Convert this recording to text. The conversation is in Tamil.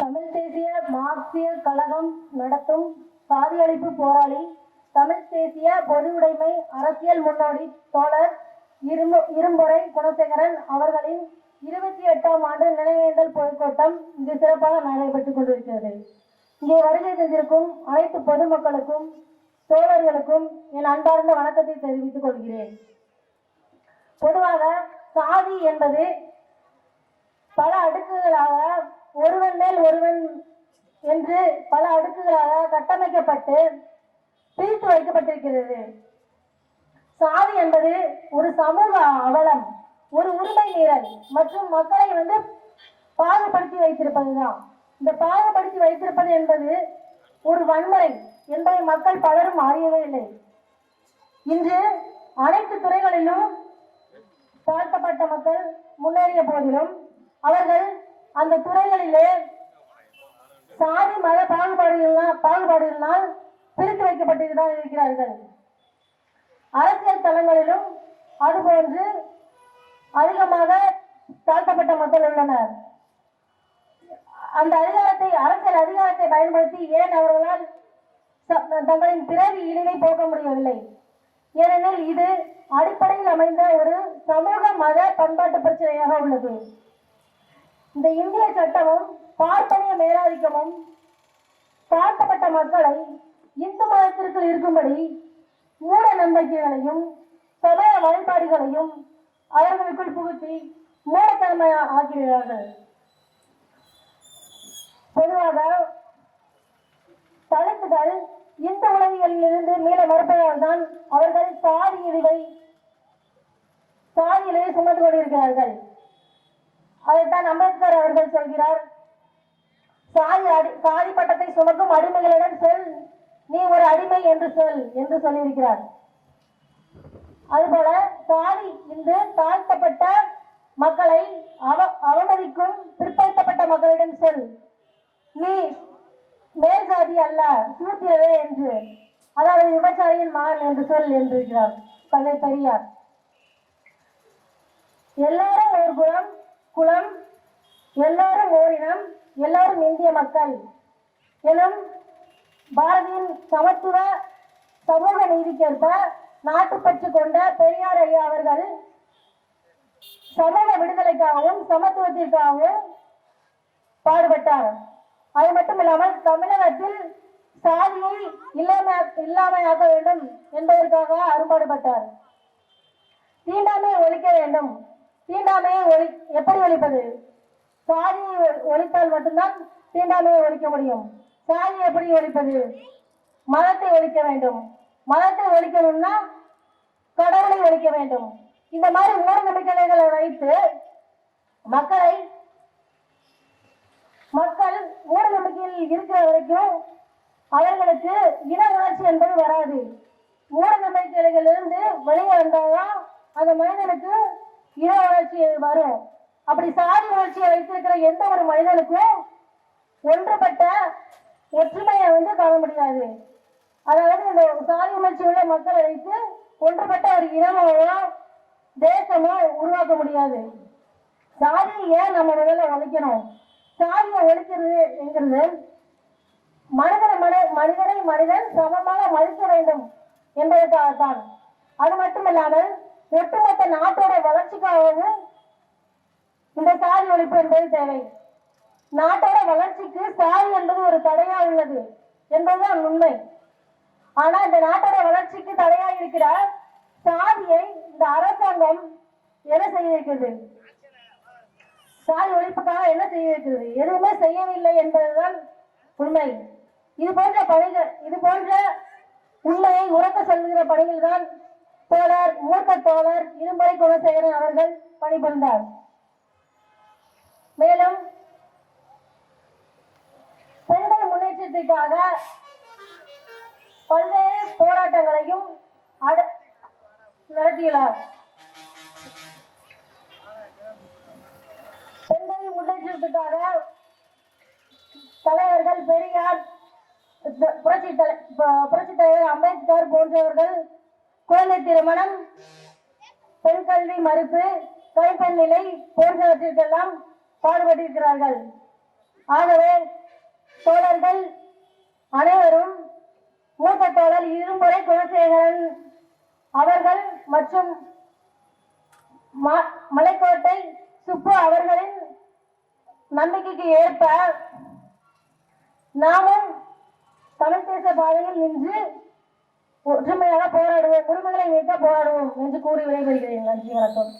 தமிழ் தேசிய மார்க்சிய கழகம் நடத்தும் சாதி அழிப்பு போராளி தமிழ் தேசிய பொது உடைமை அரசியல் முன்னோடி தோழர் இரும்பு இரும்புரை குணசேகரன் அவர்களின் இருபத்தி எட்டாம் ஆண்டு நினைவேந்தல் பொதுக்கூட்டம் இங்கு சிறப்பாக நடைபெற்றுக் கொண்டிருக்கிறது. இங்கே வருகை தந்திருக்கும் அனைத்து பொதுமக்களுக்கும் தோழர்களுக்கும் என் அன்பார்ந்த வணக்கத்தை தெரிவித்துக் கொள்கிறேன். பொதுவாக சாதி என்பது பல அடுக்குகளாக ஒருவன் பல அடுக்குகளாக கட்டமைக்கப்பட்டு பிரித்து வைக்கப்பட்டிருக்கிறது. சாதி என்பது ஒரு சமூக அவலம் ஒரு உரிமை மீறல் மற்றும் மக்களை வந்து பாகுபடுத்தி வைத்திருப்பதுதான். இந்த பாகுபடுத்தி வைத்திருப்பது என்பது ஒரு வன்முறை என்பதை மக்கள் பலரும் அறியவே இல்லை. இன்று அனைத்து துறைகளிலும் தாழ்த்தப்பட்ட மக்கள் முன்னேறிய போதிலும் அவர்கள் அந்த துறைகளிலே பாகுபாடுகளினால் பிரித்து வைக்கப்பட்டுதான் இருக்கிறார்கள். அரசியல் தளங்களிலும் அதுபோன்று அதிகமாக தாழ்த்தப்பட்ட மக்கள் உள்ளனர். அந்த அதிகாரத்தை அரசியல் அதிகாரத்தை பயன்படுத்தி ஏன் அவர்களால் தங்களின் பிறவி இழிவை போக்க முடியவில்லை? ஏனெனில் இது அடிப்படையில் அமைந்த ஒரு சமூக மத பண்பாட்டு பிரச்சனையாக உள்ளது. இந்த இந்திய சட்டமும் பார்ப்பனிய மேலாதிக்கமும் தாழ்த்தப்பட்ட மக்களை இந்து மதத்திற்குள் இருக்கும்படி மூட நம்பிக்கைகளையும் சமய வழிபாடுகளையும் அவர்களுக்குள் புகுத்தி மூடத்தன்மையா ஆக்குகிறார்கள் பொதுவாக தலித்துகள் இந்து உலகிலிருந்து மீள மறுப்பதால் தான் அவர்கள் சாதி இழிவை சாதியிலே சுமந்து கொண்டிருக்கிறார்கள். அதைத்தான் அம்பேத்கர் அவர்கள் சொல்கிறார். சாதி அடி சாதி பட்டத்தை சுமக்கும் அடிமைகளிடம் சொல். நீ ஒரு அடிமை என்று சொல் என்று சொல்லியிருக்கிறார். அதுபோல சாதி இன்று தாழ்த்தப்பட்ட மக்களை அவ அவமதிக்கும் பிற்படுத்தப்பட்ட மக்களிடம் சொல். நீ மேல் சாதி அல்ல சூத்திரவே என்று. அதாவது விபச்சாரியின் மகன் என்று சொல் என்றிருக்கிறார் தந்தை பெரியார். எல்லாரும் ஒரு குலம் குலம் எல்லாரும் ஓரினம் எல்லாரும் இந்திய மக்கள். எனும் பாரதியின் சமத்துவ சமூக நீதிக்கேற்ப நாட்டுப்பற்று கொண்ட பெரியார் ஐயா அவர்கள் சமூக விடுதலைக்காகவும் சமத்துவத்திற்காகவும் பாடுபட்டார். அது மட்டும் இல்லாமல் தமிழகத்தில் சாதியை இல்லாம இல்லாமையாக்க வேண்டும் என்பதற்காக அரும்பாடுபட்டார். தீண்டாமையை ஒழிக்க வேண்டும். தீண்டாமையை ஒழி எப்படி ஒழிப்பது? சாதியை ஒழித்தால் மட்டும்தான் தீண்டாமையை ஒழிக்க முடியும். சாதியை எப்படி ஒழிப்பது? மதத்தை ஒழிக்க வேண்டும். மதத்தை ஒழிக்கணும்னா கடவுளை ஒழிக்க வேண்டும். இந்த மாதிரி மூட நம்பிக்கைகளை வைத்து மக்களை மக்கள் மூட நம்பிக்கையில் இருக்கிற வரைக்கும் அவர்களுக்கு இன உணர்ச்சி என்பது வராது. மூட நம்பிக்கைகளிலிருந்து வெளியே வந்தால்தான் அந்த மனிதனுக்கு இன உணர்ச்சி வரும். அப்படி சாதி உணர்ச்சியை வைத்திருக்கிற எந்த ஒரு மனிதனுக்கும் ஒன்றுபட்ட ஒற்றுமையை வந்து காண முடியாது. அதாவது இந்த சாதி உணர்ச்சி உள்ள மக்களை வைத்து ஒன்றுபட்ட ஒரு இனமாவோ தேசமோ உருவாக்க முடியாது. சாதியை ஏன் நம்ம முதல்ல ஒழிக்கணும்? சாதியை ஒழிக்கிறது என்கிறது மனிதனை மன மனிதனை மனிதன் சமமாக மதிக்க வேண்டும் என்பதற்காகத்தான். அது மட்டுமல்லாமல் ஒட்டுமொத்த நாட்டோட வளர்ச்சிக்காகவும் சாதி ஒழிப்பு என்பது தேவை. நாட்டோட வளர்ச்சிக்கு சாதி என்பது ஒரு தடையா உள்ளது என்பதுதான் உண்மை. ஆனா இந்த நாட்டோட வளர்ச்சிக்கு தடையா இருக்கிற சாதியை இந்த அரசாங்கம் என்ன செய்திருக்கிறது? சாதி ஒழிப்புக்காக என்ன செய்திருக்கிறது? எதுவுமே செய்யவில்லை என்பதுதான் உண்மை. இது போன்ற பணிகள் இது போன்ற உண்மையை உறக்க சொல்கிற பணிகள் தான் தோழர் மூத்த தோழர் இரும்பரை குணசேகரன் அவர்கள் பணிபுரிந்தார். மேலும் பெண்கள் முன்னேற்றத்திற்காக பல்வேறு போராட்டங்களையும் அட- நடத்தியுள்ளார். பெண்களின் முன்னேற்றத்துக்காக தலைவர்கள் பெரியார் புரட்சி புரட்சி தலைவர் அம்பேத்கர் போன்றவர்கள் குழந்தை திருமணம் பெண் கல்வி மறுப்பு கைப்பெண் நிலை போன்றவற்றிற்கெல்லாம் பாடுபட்டிருக்கிறார்கள். ஆகவே தோழர்கள் அனைவரும் மூத்த தோழர் இருமுறை குலசேகரன் அவர்கள் மற்றும் மலைக்கோட்டை சுப்பு அவர்களின் நம்பிக்கைக்கு ஏற்ப நாமும் தமிழ் தேச பாதையில் நின்று ஒற்றுமையாக போராடுவோம் குடும்பங்களை மீட்க போராடுவோம் என்று கூறி விடைபெறுகிறேன். நன்றி வணக்கம்.